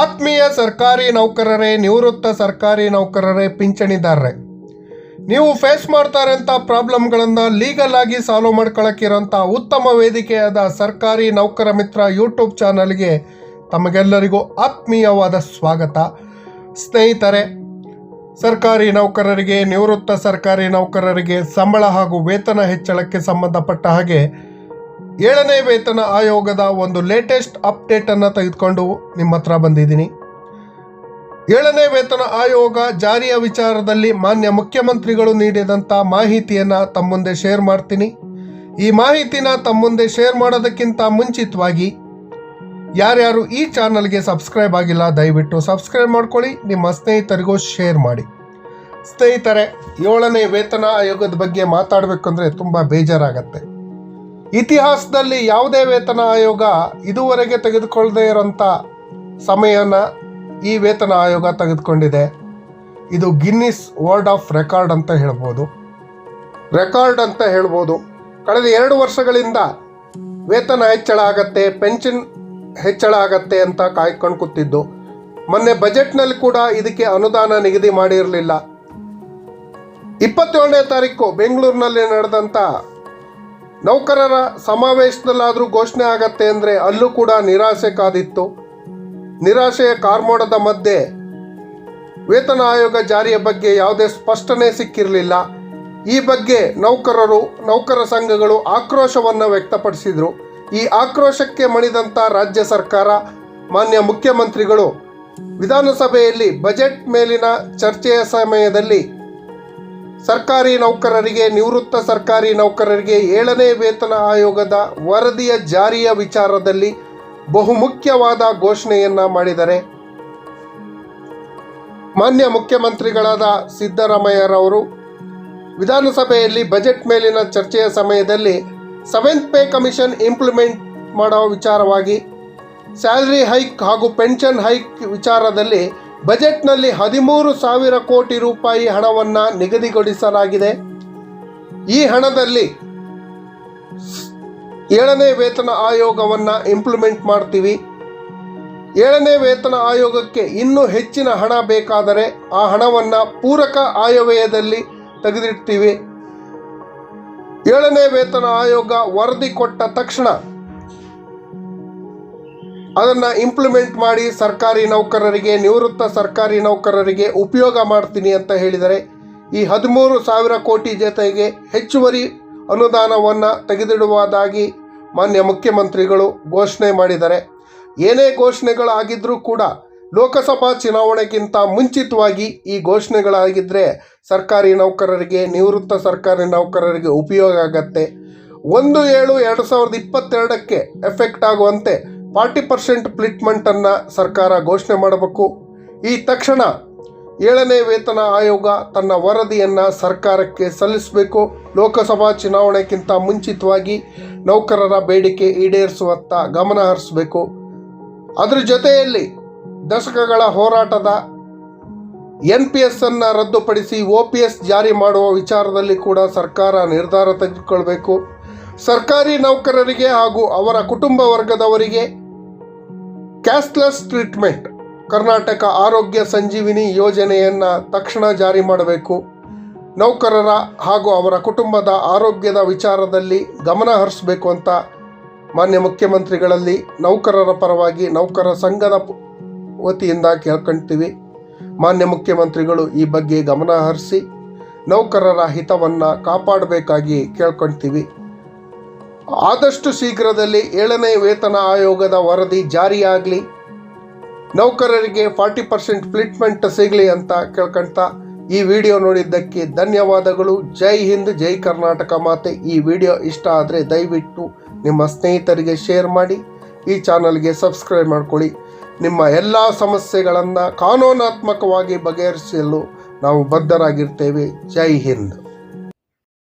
ಆತ್ಮೀಯ ಸರ್ಕಾರಿ ನೌಕರರೇ, ನಿವೃತ್ತ ಸರ್ಕಾರಿ ನೌಕರರೇ, ಪಿಂಚಣಿದಾರರೇ. ನೀವು ಫೇಸ್ ಮಾಡ್ತಾರಂಥ ಪ್ರಾಬ್ಲಮ್ಗಳನ್ನು ಲೀಗಲ್ ಆಗಿ ಸಾಲ್ವ್ ಮಾಡ್ಕೊಳ್ಳೋಕ್ಕಿರೋಂಥ ಉತ್ತಮ ವೇದಿಕೆಯಾದ ಸರ್ಕಾರಿ ನೌಕರ ಮಿತ್ರ ಯೂಟ್ಯೂಬ್ ಚಾನಲ್ಗೆ ತಮಗೆಲ್ಲರಿಗೂ ಆತ್ಮೀಯವಾದ ಸ್ವಾಗತ. ಸ್ನೇಹಿತರೆ, ಸರ್ಕಾರಿ ನೌಕರರಿಗೆ, ನಿವೃತ್ತ ಸರ್ಕಾರಿ ನೌಕರರಿಗೆ ಸಂಬಳ ಹಾಗೂ ವೇತನ ಹೆಚ್ಚಳಕ್ಕೆ ಸಂಬಂಧಪಟ್ಟ ಹಾಗೆ ಏಳನೇ ವೇತನ ಆಯೋಗದ ಒಂದು ಲೇಟೆಸ್ಟ್ ಅಪ್ಡೇಟನ್ನು ತೆಗೆದುಕೊಂಡು ನಿಮ್ಮ ಹತ್ರ ಬಂದಿದ್ದೀನಿ. ಏಳನೇ ವೇತನ ಆಯೋಗ ಜಾರಿಯ ವಿಚಾರದಲ್ಲಿ ಮಾನ್ಯ ಮುಖ್ಯಮಂತ್ರಿಗಳು ನೀಡಿದಂಥ ಮಾಹಿತಿಯನ್ನು ತಮ್ಮ ಮುಂದೆ ಶೇರ್ ಮಾಡ್ತೀನಿ. ಈ ಮಾಹಿತಿನ ತಮ್ಮ ಮುಂದೆ ಶೇರ್ ಮಾಡೋದಕ್ಕಿಂತ ಮುಂಚಿತವಾಗಿ ಯಾರ್ಯಾರು ಈ ಚಾನಲ್ಗೆ ಸಬ್ಸ್ಕ್ರೈಬ್ ಆಗಿಲ್ಲ, ದಯವಿಟ್ಟು ಸಬ್ಸ್ಕ್ರೈಬ್ ಮಾಡ್ಕೊಳ್ಳಿ, ನಿಮ್ಮ ಸ್ನೇಹಿತರಿಗೂ ಶೇರ್ ಮಾಡಿ. ಸ್ನೇಹಿತರೆ, ಏಳನೇ ವೇತನ ಆಯೋಗದ ಬಗ್ಗೆ ಮಾತಾಡಬೇಕಂದ್ರೆ ತುಂಬ ಬೇಜಾರಾಗತ್ತೆ. ಇತಿಹಾಸದಲ್ಲಿ ಯಾವುದೇ ವೇತನ ಆಯೋಗ ಇದುವರೆಗೆ ತೆಗೆದುಕೊಳ್ಳದೇ ಇರೋಂಥ ಸಮಯನ ಈ ವೇತನ ಆಯೋಗ ತೆಗೆದುಕೊಂಡಿದೆ. ಇದು ಗಿನ್ನಿಸ್ ವರ್ಲ್ಡ್ ಆಫ್ ರೆಕಾರ್ಡ್ ಅಂತ ಹೇಳ್ಬೋದು. ರೆಕಾರ್ಡ್ ಅಂತ ಹೇಳ್ಬೋದು. ಕಳೆದ ಎರಡು ವರ್ಷಗಳಿಂದ ವೇತನ ಹೆಚ್ಚಳ ಆಗತ್ತೆ, ಪೆನ್ಷನ್ ಹೆಚ್ಚಳ ಆಗತ್ತೆ ಅಂತ ಕಾಯ್ಕೊಂಡು ಕೂತಿದ್ದು. ಮೊನ್ನೆ ಬಜೆಟ್ನಲ್ಲಿ ಕೂಡ ಇದಕ್ಕೆ ಅನುದಾನ ನಿಗದಿ ಮಾಡಿರಲಿಲ್ಲ. ಇಪ್ಪತ್ತೇಳನೇ ತಾರೀಕು ಬೆಂಗಳೂರಿನಲ್ಲಿ ನಡೆದಂಥ ನೌಕರರ ಸಮಾವೇಶದಲ್ಲಾದರೂ ಘೋಷಣೆ ಆಗತ್ತೆ ಅಂದರೆ ಅಲ್ಲೂ ಕೂಡ ನಿರಾಸೆ ಕಾದಿತ್ತು. ನಿರಾಶೆಯ ಕಾರ್ಮೋಡದ ಮಧ್ಯೆ ವೇತನ ಆಯೋಗ ಜಾರಿಯ ಬಗ್ಗೆ ಯಾವುದೇ ಸ್ಪಷ್ಟನೆ ಸಿಕ್ಕಿರಲಿಲ್ಲ. ಈ ಬಗ್ಗೆ ನೌಕರರು, ನೌಕರ ಸಂಘಗಳು ಆಕ್ರೋಶವನ್ನು ವ್ಯಕ್ತಪಡಿಸಿದರು. ಈ ಆಕ್ರೋಶಕ್ಕೆ ಮಣಿದಂಥ ರಾಜ್ಯ ಸರ್ಕಾರ, ಮಾನ್ಯ ಮುಖ್ಯಮಂತ್ರಿಗಳು ವಿಧಾನಸಭೆಯಲ್ಲಿ ಬಜೆಟ್ ಮೇಲಿನ ಚರ್ಚೆಯ ಸಮಯದಲ್ಲಿ ಸರ್ಕಾರಿ ನೌಕರರಿಗೆ, ನಿವೃತ್ತ ಸರ್ಕಾರಿ ನೌಕರರಿಗೆ ಏಳನೇ ವೇತನ ಆಯೋಗದ ವರದಿಯ ಜಾರಿಯ ವಿಚಾರದಲ್ಲಿ ಬಹುಮುಖ್ಯವಾದ ಘೋಷಣೆಯನ್ನ ಮಾಡಿದ್ದಾರೆ ಮಾನ್ಯ ಮುಖ್ಯಮಂತ್ರಿಗಳಾದ ಸಿದ್ದರಾಮಯ್ಯರವರು ವಿಧಾನಸಭೆಯಲ್ಲಿ ಬಜೆಟ್ ಮೇಲಿನ ಚರ್ಚೆಯ ಸಮಯದಲ್ಲಿ ಸೆವೆಂತ್ ಪೇ ಕಮಿಷನ್ ಇಂಪ್ಲಿಮೆಂಟ್ ಮಾಡುವ ವಿಚಾರವಾಗಿ ಸ್ಯಾಲರಿ ಹೈಕ್ ಹಾಗೂ ಪೆನ್ಷನ್ ಹೈಕ್ ವಿಚಾರದಲ್ಲಿ ಬಜೆಟ್ನಲ್ಲಿ ಹದಿಮೂರು ಸಾವಿರ ಕೋಟಿ ರೂಪಾಯಿ ಹಣವನ್ನು ನಿಗದಿಗೊಳಿಸಲಾಗಿದೆ. ಈ ಹಣದಲ್ಲಿ ಏಳನೇ ವೇತನ ಆಯೋಗವನ್ನು ಇಂಪ್ಲಿಮೆಂಟ್ ಮಾಡ್ತೀವಿ. ಏಳನೇ ವೇತನ ಆಯೋಗಕ್ಕೆ ಇನ್ನೂ ಹೆಚ್ಚಿನ ಹಣ ಬೇಕಾದರೆ ಆ ಹಣವನ್ನು ಪೂರಕ ಆಯವ್ಯಯದಲ್ಲಿ ತೆಗೆದಿಡ್ತೀವಿ. ಏಳನೇ ವೇತನ ಆಯೋಗ ವರದಿ ಕೊಟ್ಟ ತಕ್ಷಣ ಅದನ್ನು ಇಂಪ್ಲಿಮೆಂಟ್ ಮಾಡಿ ಸರ್ಕಾರಿ ನೌಕರರಿಗೆ, ನಿವೃತ್ತ ಸರ್ಕಾರಿ ನೌಕರರಿಗೆ ಉಪಯೋಗ ಮಾಡ್ತೀನಿ ಅಂತ ಹೇಳಿದರೆ, ಈ ಹದಿಮೂರು ಸಾವಿರ ಕೋಟಿ ಜೊತೆಗೆ ಹೆಚ್ಚುವರಿ ಅನುದಾನವನ್ನು ತೆಗೆದಿಡುವುದಾಗಿ ಮಾನ್ಯ ಮುಖ್ಯಮಂತ್ರಿಗಳು ಘೋಷಣೆ ಮಾಡಿದ್ದಾರೆ ಏನೇ ಘೋಷಣೆಗಳಾಗಿದ್ದರೂ ಕೂಡ ಲೋಕಸಭಾ ಚುನಾವಣೆಗಿಂತ ಮುಂಚಿತವಾಗಿ ಈ ಘೋಷಣೆಗಳಾಗಿದ್ದರೆ ಸರ್ಕಾರಿ ನೌಕರರಿಗೆ, ನಿವೃತ್ತ ಸರ್ಕಾರಿ ನೌಕರರಿಗೆ ಉಪಯೋಗ ಆಗತ್ತೆ. ಒಂದು ಏಳು ಎರಡು ಸಾವಿರದ ಇಪ್ಪತ್ತೆರಡಕ್ಕೆ ಎಫೆಕ್ಟ್ ಆಗುವಂತೆ ಫಾರ್ಟಿ ಪರ್ಸೆಂಟ್ ಪ್ಲಿಟ್ಮೆಂಟನ್ನು ಸರ್ಕಾರ ಘೋಷಣೆ ಮಾಡಬೇಕು. ಈ ತಕ್ಷಣ ಏಳನೇ ವೇತನ ಆಯೋಗ ತನ್ನ ವರದಿಯನ್ನು ಸರ್ಕಾರಕ್ಕೆ ಸಲ್ಲಿಸಬೇಕು. ಲೋಕಸಭಾ ಚುನಾವಣೆಗಿಂತ ಮುಂಚಿತವಾಗಿ ನೌಕರರ ಬೇಡಿಕೆ ಈಡೇರಿಸುವತ್ತ ಗಮನ ಹರಿಸಬೇಕು. ಅದರ ಜೊತೆಯಲ್ಲಿ ದಶಕಗಳ ಹೋರಾಟದ ಎನ್ ಪಿ ಎಸ್ ಅನ್ನು ರದ್ದುಪಡಿಸಿ ಒ ಪಿ ಎಸ್ ಜಾರಿ ಮಾಡುವ ವಿಚಾರದಲ್ಲಿ ಕೂಡ ಸರ್ಕಾರ ನಿರ್ಧಾರ ತೆಗೆದುಕೊಳ್ಬೇಕು. ಸರ್ಕಾರಿ ನೌಕರರಿಗೆ ಹಾಗೂ ಅವರ ಕುಟುಂಬ ವರ್ಗದವರಿಗೆ ಕ್ಯಾಶ್ಲೆಸ್ ಟ್ರೀಟ್ಮೆಂಟ್. ಕರ್ನಾಟಕ ಆರೋಗ್ಯ ಸಂಜೀವಿನಿ ಯೋಜನೆಯನ್ನು ತಕ್ಷಣ ಜಾರಿ ಮಾಡಬೇಕು. ನೌಕರರ ಹಾಗೂ ಅವರ ಕುಟುಂಬದ ಆರೋಗ್ಯದ ವಿಚಾರದಲ್ಲಿ ಗಮನ ಹರಿಸಬೇಕು ಅಂತ ಮಾನ್ಯ ಮುಖ್ಯಮಂತ್ರಿಗಳಲ್ಲಿ ನೌಕರರ ಪರವಾಗಿ ನೌಕರ ಸಂಘದ ವತಿಯಿಂದ ಕೇಳ್ಕೊಳ್ತೀವಿ ಮಾನ್ಯ ಮುಖ್ಯಮಂತ್ರಿಗಳು ಈ ಬಗ್ಗೆ ಗಮನ ಹರಿಸಿ ನೌಕರರ ಹಿತವನ್ನು ಕಾಪಾಡಬೇಕಾಗಿ ಕೇಳ್ಕೊಳ್ತೀವಿ ಆದಷ್ಟು ಶೀಘ್ರದಲ್ಲಿ ಏಳನೇ ವೇತನ ಆಯೋಗದ ವರದಿ ಜಾರಿಯಾಗಲಿ. ನೌಕರರಿಗೆ ಫಾರ್ಟಿ ಪರ್ಸೆಂಟ್ ಫ್ಲಿಟ್ಮೆಂಟ್ ಸಿಗಲಿ ಅಂತ ಕೇಳ್ಕೊಳ್ತಾ ಈ ವಿಡಿಯೋ ನೋಡಿದ್ದಕ್ಕೆ ಧನ್ಯವಾದಗಳು. ಜೈ ಹಿಂದ್, ಜೈ ಕರ್ನಾಟಕ ಮಾತೆ. ಈ ವಿಡಿಯೋ ಇಷ್ಟ ಆದರೆ ದಯವಿಟ್ಟು ನಿಮ್ಮ ಸ್ನೇಹಿತರಿಗೆ ಶೇರ್ ಮಾಡಿ, ಈ ಚಾನಲ್ಗೆ ಸಬ್ಸ್ಕ್ರೈಬ್ ಮಾಡಿಕೊಳ್ಳಿ. ನಿಮ್ಮ ಎಲ್ಲ ಸಮಸ್ಯೆಗಳನ್ನು ಕಾನೂನಾತ್ಮಕವಾಗಿ ಬಗೆಹರಿಸಲು ನಾವು ಬದ್ಧರಾಗಿರ್ತೇವೆ. ಜೈ ಹಿಂದ್.